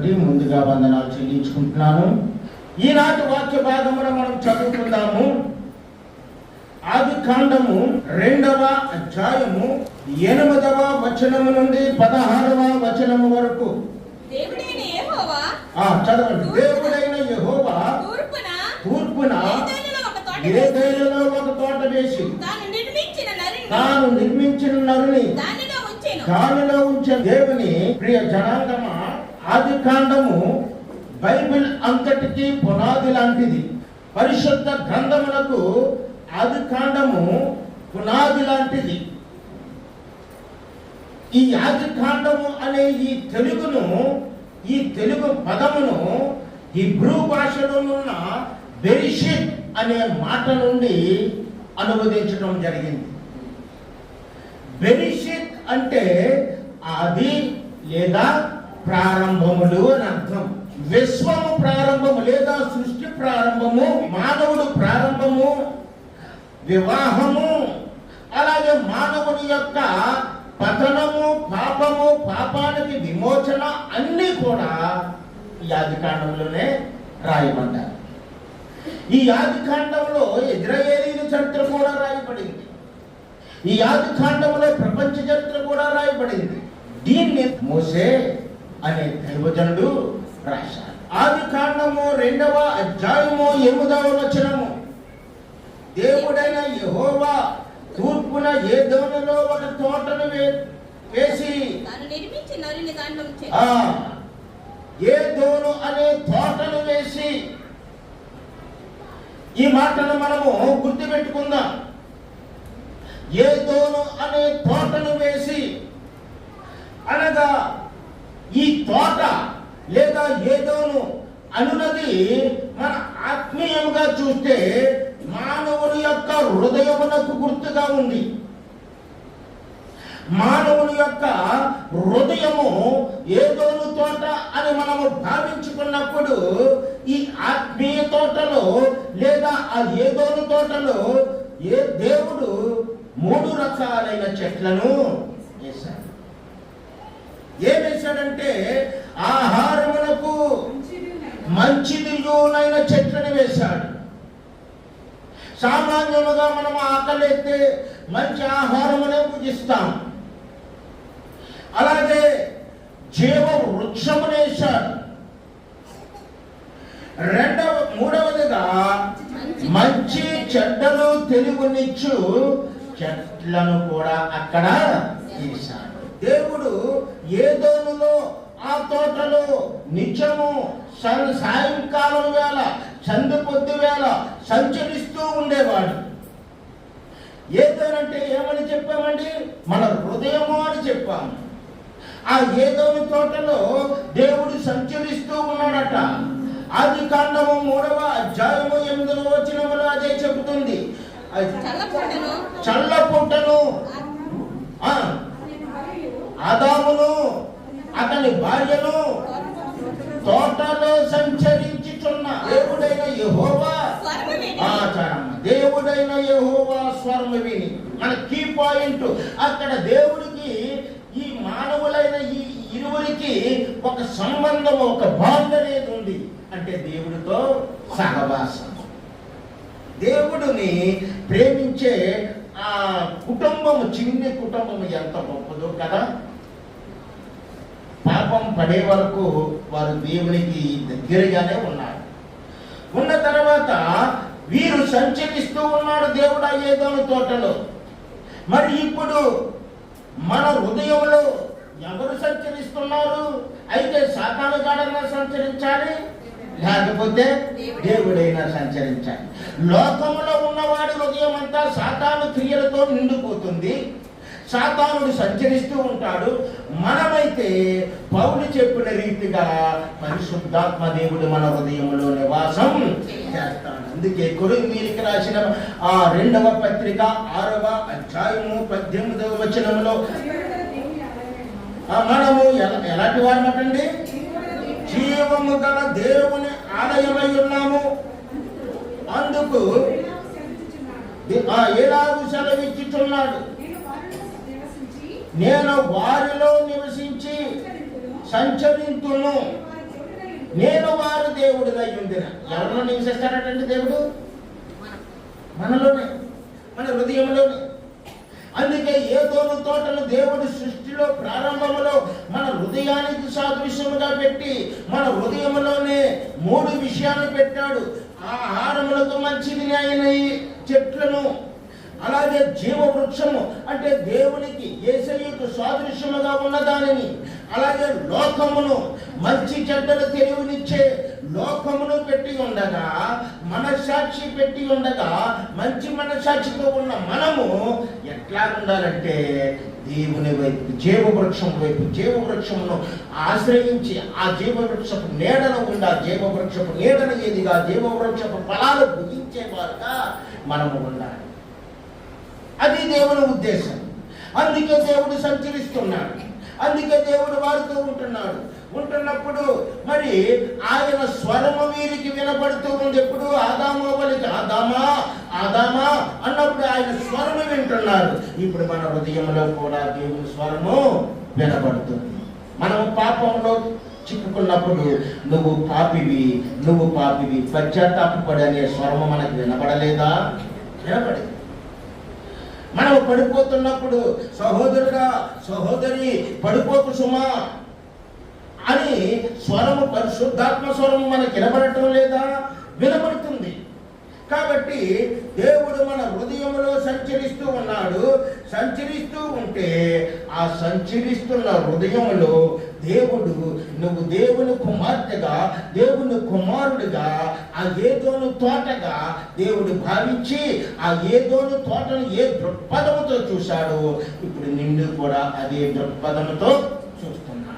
బట్టి ముందుగా వందనాలు చెల్లించుకుంటున్నాను. ఈనాటి వాక్య భాగమున మనం చదువుకుందాము. ఆది కాండము రెండవ అధ్యాయము ఎనిమిదవ వచనము నుండి పదహారవ వచనము వరకు. చదవండి. దేవుడైన యెహోవా తూర్పున ఏదైనా ఒక తోట వేసి తాను నిర్మించిన నరిని దానిలో ఉంచెను. ఉంచే దేవుని ప్రియ జనాంగమా ఆది కాండము బైబిల్ అంతటికి పునాది లాంటిది. పరిశుద్ధ గ్రంథములకు ఆది కాండము పునాది లాంటిది. ఈ ఆది కాండము అనే ఈ తెలుగును ఈ తెలుగు పదమును హిబ్రూ భాషలోనున్న బెరిషిత్ అనే మాట నుండి అనువదించడం జరిగింది. బెరిషిత్ అంటే ఆది లేదా ప్రారంభములు అని అర్థం. విశ్వము ప్రారంభము లేదా సృష్టి ప్రారంభము మానవుడు ప్రారంభము వివాహము అలాగే మానవుని యొక్క పతనము పాపము పాపానికి విమోచన అన్నీ కూడా ఈ రాయబడ్డారు ఈ యాదికాండంలో ఇజ్రాయేలీల చరిత్ర కూడా రాయబడింది. ఈ యాదికాండంలో ప్రపంచ చరిత్ర కూడా రాయబడింది. దీన్ని మోసే అనే దైవజనుడు రాశారు ఆది కాండము రెండవ అధ్యాయము ఎనిమిదవ వచనము. దేవుడైన యెహోవా తూర్పున ఏ దోణిలో ఒక తోటను వేసి దానిలో ఏ దోను అనే తోటను వేసి ఈ మాటను మనము గుర్తుపెట్టుకుందాం. ఏ దోను అనే తోటను వేసి అనగా ఈ తోట లేదా ఏదోను అనున్నది మన ఆత్మీయముగా చూస్తే మానవుని యొక్క హృదయమునకు గుర్తుగా ఉంది. మానవుని యొక్క హృదయము ఏదోను తోట అని మనము భావించుకున్నప్పుడు ఈ ఆత్మీయ తోటలో లేదా ఆ ఏదోను తోటలో ఏ దేవుడు మూడు రకాలైన చెట్లను వేశాడు. వేశాడంటే ఆహారములకు మంచిదియునైన చెట్లను వేశాడు. సామాన్యముగా మనం ఆకలిస్తే మంచి ఆహారమునే భుజిస్తాం అలాగే జీవ వృక్షమునేశాడు రెండవ మూడవదిగా మంచి చెడ్డలు తెలుగునిచ్చు చెట్లను కూడా అక్కడ తీశాడు. దేవుడు ఏదోనులో ఆ తోటలో నిత్యము సాయంకాలం వేళ చందు పొద్దు వేళ సంచరిస్తూ ఉండేవాడు. ఏదోనంటే ఏమని చెప్పామండి? మన హృదయము అని చెప్పాము ఆ ఏదోని తోటలో దేవుడు సంచరిస్తూ ఉన్నాడట. ఆది కాండము మూడవ అధ్యాయము ఎనిమిదవ వచనములో అదే చెబుతుంది. చల్ల పుట్టను. ఆదామును అతని భార్యను తోటలో సంచరించుచున్న దేవుడైన యెహోవా దేవుడైన యెహోవా స్వరము విని మన కీ పాయింట్ అక్కడ దేవుడికి ఈ మానవులైన ఈ ఇరువురికి ఒక సంబంధం ఒక బాండ్ అనేది ఉంది. అంటే దేవుడితో సహవాసం. దేవుడిని ప్రేమించే ఆ కుటుంబము చిన్ని కుటుంబము ఎంత గొప్పదో కదా. శాపం పడే వరకు వారు దేవునికి దగ్గరగానే ఉన్నారు. ఉన్న తర్వాత వీరు సంచరిస్తూ ఉన్నాడు దేవుడు ఏదోను తోటలో. మరి ఇప్పుడు మన హృదయంలో ఎవరు సంచరిస్తున్నారు? అయితే సాతాను గాడన్నా సంచరించాలి? లేకపోతే దేవుడైనా సంచరించాలి. లోకంలో ఉన్నవాడి హృదయం అంతా సాతాను క్రియలతో నిండిపోతుంది. సాతానుడు సంచరిస్తూ ఉంటాడు. మనమైతే పౌలు చెప్పిన రీతిగా పరిశుద్ధాత్మ దేవుడు మన హృదయంలో నివాసం చేస్తాడు. అందుకే కొరింథీయులకు రాసిన ఆ రెండవ పత్రిక ఆరవ అధ్యాయము పద్దెనిమిదవ వచనంలో మనము ఎలా- ఎలాంటి వారమటండి జీవము గల దేవుని ఆలయమై ఉన్నాము. అందుకు ది- ఆ సెలవిచ్చుచున్నాడు. నేను వారిలో నివసించి సంచరింతును. నేను వారు దేవుడు ఉందిన ఎవరిలో నివసిస్తాడటండి దేవుడు? మనలోనే మన హృదయంలోనే. అందుకే ఏదోను తోటను దేవుడి సృష్టిలో ప్రారంభములో మన హృదయానికి సాదృశ్యముగా పెట్టి మన హృదయంలోనే మూడు విషయాలు పెట్టాడు. ఆహారములకు మంచిది అయిన చెట్లను అలాగే జీవ వృక్షము అంటే దేవునికి ఏసయ్యకు సాదృశ్యముగా ఉన్నదానిని అలాగే లోకమును మంచి చెడ్డలు తెలివినిచ్చే లోకమును పెట్టి ఉండగా మనసాక్షి పెట్టి ఉండగా మంచి మనసాక్షితో ఉన్న మనము ఎట్లా ఉండాలంటే దేవుని వైపు జీవ వృక్షం వైపు జీవ వృక్షమును ఆశ్రయించి ఆ జీవ వృక్షపు నీడను ఉండా జీవ వృక్షపు నీడను ఏదిగా జీవ వృక్షపు ఫలాలు భుజించేవారుగా మనము ఉండాలి. అది దేవుని ఉద్దేశం. అందుకే దేవుడు సంచరిస్తున్నాడు. అందుకే దేవుడు వారితో ఉంటున్నాడు. ఉంటున్నప్పుడు మరి ఆయన స్వరము వీరికి వినపడుతూ ఉంది. ఎప్పుడు? ఆదామో బలికి ఆదామా? ఆదామా? అన్నప్పుడు ఆయన స్వరము వింటున్నారు ఇప్పుడు మన హృదయంలో కూడా దేవుని స్వరము వినపడుతుంది. మనం పాపంలో చిక్కుకున్నప్పుడు నువ్వు పాపివి నువ్వు పాపివి పశ్చాత్తాపడు అనే స్వరము మనకు వినపడలేదా? వినపడింది మనం పడిపోతున్నప్పుడు సహోదరుడా సహోదరి పడిపోకు సుమా అని స్వరము పరిశుద్ధాత్మ స్వరము మనకి వినబడటం లేదా? వినబడుతుంది. కాబట్టి దేవుడు మన హృదయంలో సంచరిస్తూ ఉన్నాడు. సంచరిస్తూ ఉంటే ఆ సంచరిస్తున్న హృదయంలో దేవుడు నువ్వు దేవుని కుమార్తెగా దేవుని కుమారుడిగా ఆ ఏదోను తోటగా దేవుడు భావించి ఆ ఏదోను తోటను ఏ దృక్పథముతో చూశాడో ఇప్పుడు నిన్ను కూడా అదే దృక్పథముతో చూస్తున్నాడు.